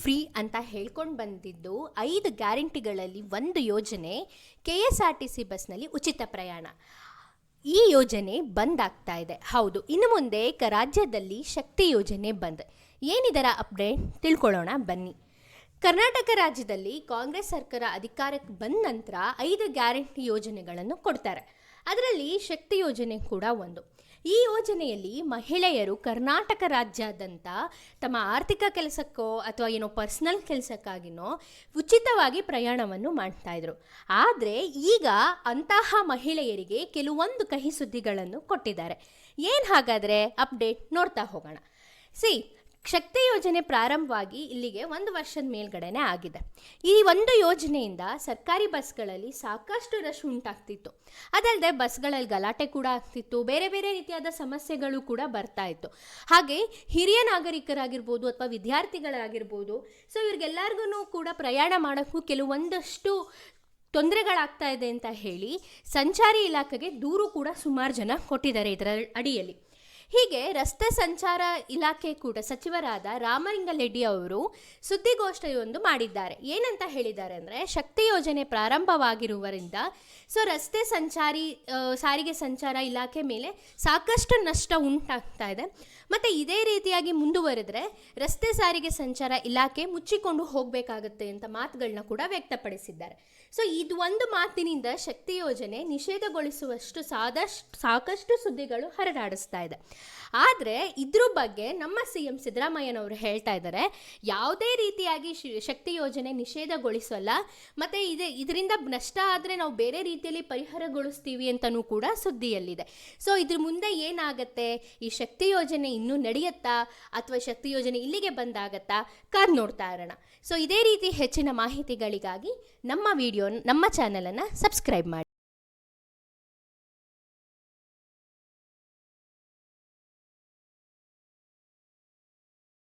Free ಅಂತ ಹೇಳ್ಕೊಂಡು ಬಂದಿದ್ದು ಐದು ಗ್ಯಾರಂಟಿಗಳಲ್ಲಿ ಒಂದು ಯೋಜನೆ K S R T C ಬಸ್ನಲ್ಲಿ ಉಚಿತ ಪ್ರಯಾಣ. ಈ ಯೋಜನೆ ಬಂದ್ ಆಗ್ತಾ ಇದೆ. ಹೌದು, ಇನ್ನು ಮುಂದೆ ಕ ರಾಜ್ಯದಲ್ಲಿ ಶಕ್ತಿ ಯೋಜನೆ ಬಂದ್. ಏನಿದರ ಅಪ್ಡೇಟ್ ತಿಳ್ಕೊಳ್ಳೋಣ, ಬನ್ನಿ. ಕರ್ನಾಟಕ ರಾಜ್ಯದಲ್ಲಿ ಕಾಂಗ್ರೆಸ್ ಸರ್ಕಾರ ಅಧಿಕಾರಕ್ಕೆ ಬಂದ ನಂತರ ಐದು ಗ್ಯಾರಂಟಿ ಯೋಜನೆಗಳನ್ನು ಕೊಡ್ತಾರೆ. ಅದರಲ್ಲಿ ಶಕ್ತಿ ಯೋಜನೆ ಕೂಡ ಒಂದು. ಈ ಯೋಜನೆಯಲ್ಲಿ ಮಹಿಳೆಯರು ಕರ್ನಾಟಕ ರಾಜ್ಯಾದ್ಯಂತ ತಮ್ಮ ಆರ್ಥಿಕ ಕೆಲಸಕ್ಕೋ ಅಥವಾ ಏನೋ ಪರ್ಸ್ನಲ್ ಕೆಲಸಕ್ಕಾಗಿನೋ ಉಚಿತವಾಗಿ ಪ್ರಯಾಣವನ್ನು ಮಾಡ್ತಾ ಇದ್ರು. ಆದರೆ ಈಗ ಅಂತಹ ಮಹಿಳೆಯರಿಗೆ ಕೆಲವೊಂದು ಕಹಿ ಸುದ್ದಿಗಳನ್ನು ಕೊಟ್ಟಿದ್ದಾರೆ. ಏನು ಹಾಗಾದರೆ? ಅಪ್ಡೇಟ್ ನೋಡ್ತಾ ಹೋಗೋಣ. ಸಿ ಶಕ್ತಿ ಯೋಜನೆ ಪ್ರಾರಂಭವಾಗಿ ಇಲ್ಲಿಗೆ ಒಂದು ವರ್ಷದ ಮೇಲ್ಗಡೆನೆ ಆಗಿದೆ. ಈ ಒಂದು ಯೋಜನೆಯಿಂದ ಸರ್ಕಾರಿ ಬಸ್ಗಳಲ್ಲಿ ಸಾಕಷ್ಟು ರಶ್ ಉಂಟಾಗ್ತಿತ್ತು. ಅದಲ್ಲದೆ ಬಸ್ಗಳಲ್ಲಿ ಗಲಾಟೆ ಕೂಡ ಆಗ್ತಿತ್ತು. ಬೇರೆ ಬೇರೆ ರೀತಿಯಾದ ಸಮಸ್ಯೆಗಳು ಕೂಡ ಬರ್ತಾ ಇತ್ತು. ಹಾಗೆ ಹಿರಿಯ ನಾಗರಿಕರಾಗಿರ್ಬೋದು ಅಥವಾ ವಿದ್ಯಾರ್ಥಿಗಳಾಗಿರ್ಬೋದು, ಸೊ ಇವ್ರಿಗೆಲ್ಲರಿಗೂ ಕೂಡ ಪ್ರಯಾಣ ಮಾಡೋಕ್ಕೂ ಕೆಲವೊಂದಷ್ಟು ತೊಂದರೆಗಳಾಗ್ತಾ ಇದೆ ಅಂತ ಹೇಳಿ ಸಂಚಾರಿ ಇಲಾಖೆಗೆ ದೂರು ಕೂಡ ಸುಮಾರು ಜನ ಕೊಟ್ಟಿದ್ದಾರೆ ಇದರ ಅಡಿಯಲ್ಲಿ. ಹೀಗೆ ರಸ್ತೆ ಸಂಚಾರ ಇಲಾಖೆ ಕೂಡ ಸಚಿವರಾದ ರಾಮಲಿಂಗರೆಡ್ಡಿ ಅವರು ಸುದ್ದಿಗೋಷ್ಠಿಯೊಂದು ಮಾಡಿದ್ದಾರೆ. ಏನಂತ ಹೇಳಿದ್ದಾರೆ ಅಂದರೆ ಶಕ್ತಿ ಯೋಜನೆ ಪ್ರಾರಂಭವಾಗಿರುವರಿಂದ ಸೊ ರಸ್ತೆ ಸಂಚಾರಿ ಸಾರಿಗೆ ಸಂಚಾರ ಇಲಾಖೆ ಮೇಲೆ ಸಾಕಷ್ಟು ನಷ್ಟ ಉಂಟಾಗ್ತಾ ಇದೆ. ಮತ್ತು ಇದೇ ರೀತಿಯಾಗಿ ಮುಂದುವರೆದ್ರೆ ರಸ್ತೆ ಸಾರಿಗೆ ಸಂಚಾರ ಇಲಾಖೆ ಮುಚ್ಚಿಕೊಂಡು ಹೋಗಬೇಕಾಗುತ್ತೆ ಅಂತ ಮಾತುಗಳನ್ನ ಕೂಡ ವ್ಯಕ್ತಪಡಿಸಿದ್ದಾರೆ. ಸೊ ಇದು ಒಂದು ಮಾತಿನಿಂದ ಶಕ್ತಿ ಯೋಜನೆ ನಿಷೇಧಗೊಳಿಸುವಷ್ಟು ಸಾದಷ್ಟು, ಸಾಕಷ್ಟು ಸುದ್ದಿಗಳು ಹರಡಾಡಿಸ್ತಾ ಇದೆ. ಆದರೆ ಇದ್ರ ಬಗ್ಗೆ ನಮ್ಮ ಸಿ ಎಂ ಸಿದ್ದರಾಮಯ್ಯನವರು ಹೇಳ್ತಾ ಇದ್ದಾರೆ, ಯಾವುದೇ ರೀತಿಯಾಗಿ ಶಕ್ತಿ ಯೋಜನೆ ನಿಷೇಧಗೊಳಿಸಲ್ಲ, ಮತ್ತು ಇದೆ, ಇದರಿಂದ ನಷ್ಟ ಆದರೆ ನಾವು ಬೇರೆ ರೀತಿಯಲ್ಲಿ ಪರಿಹಾರಗೊಳಿಸ್ತೀವಿ ಅಂತಲೂ ಕೂಡ ಸುದ್ದಿಯಲ್ಲಿದೆ. ಸೊ ಇದ್ರ ಮುಂದೆ ಏನಾಗತ್ತೆ? ಈ ಶಕ್ತಿ ಯೋಜನೆ ಇನ್ನೂ ನಡೆಯುತ್ತಾ? ಅಥವಾ ಶಕ್ತಿ ಯೋಜನೆ ಇಲ್ಲಿಗೆ ಬಂದಾಗತ್ತಾ? ಕಾದ್ ನೋಡ್ತಾ ಇರೋಣ. ಸೊ ಇದೇ ರೀತಿ ಹೆಚ್ಚಿನ ಮಾಹಿತಿಗಳಿಗಾಗಿ ನಮ್ಮ ವಿಡಿಯೋ ನಮ್ಮ ಚಾನಲನ್ನು ಸಬ್ಸ್ಕ್ರೈಬ್ ಮಾಡಿ.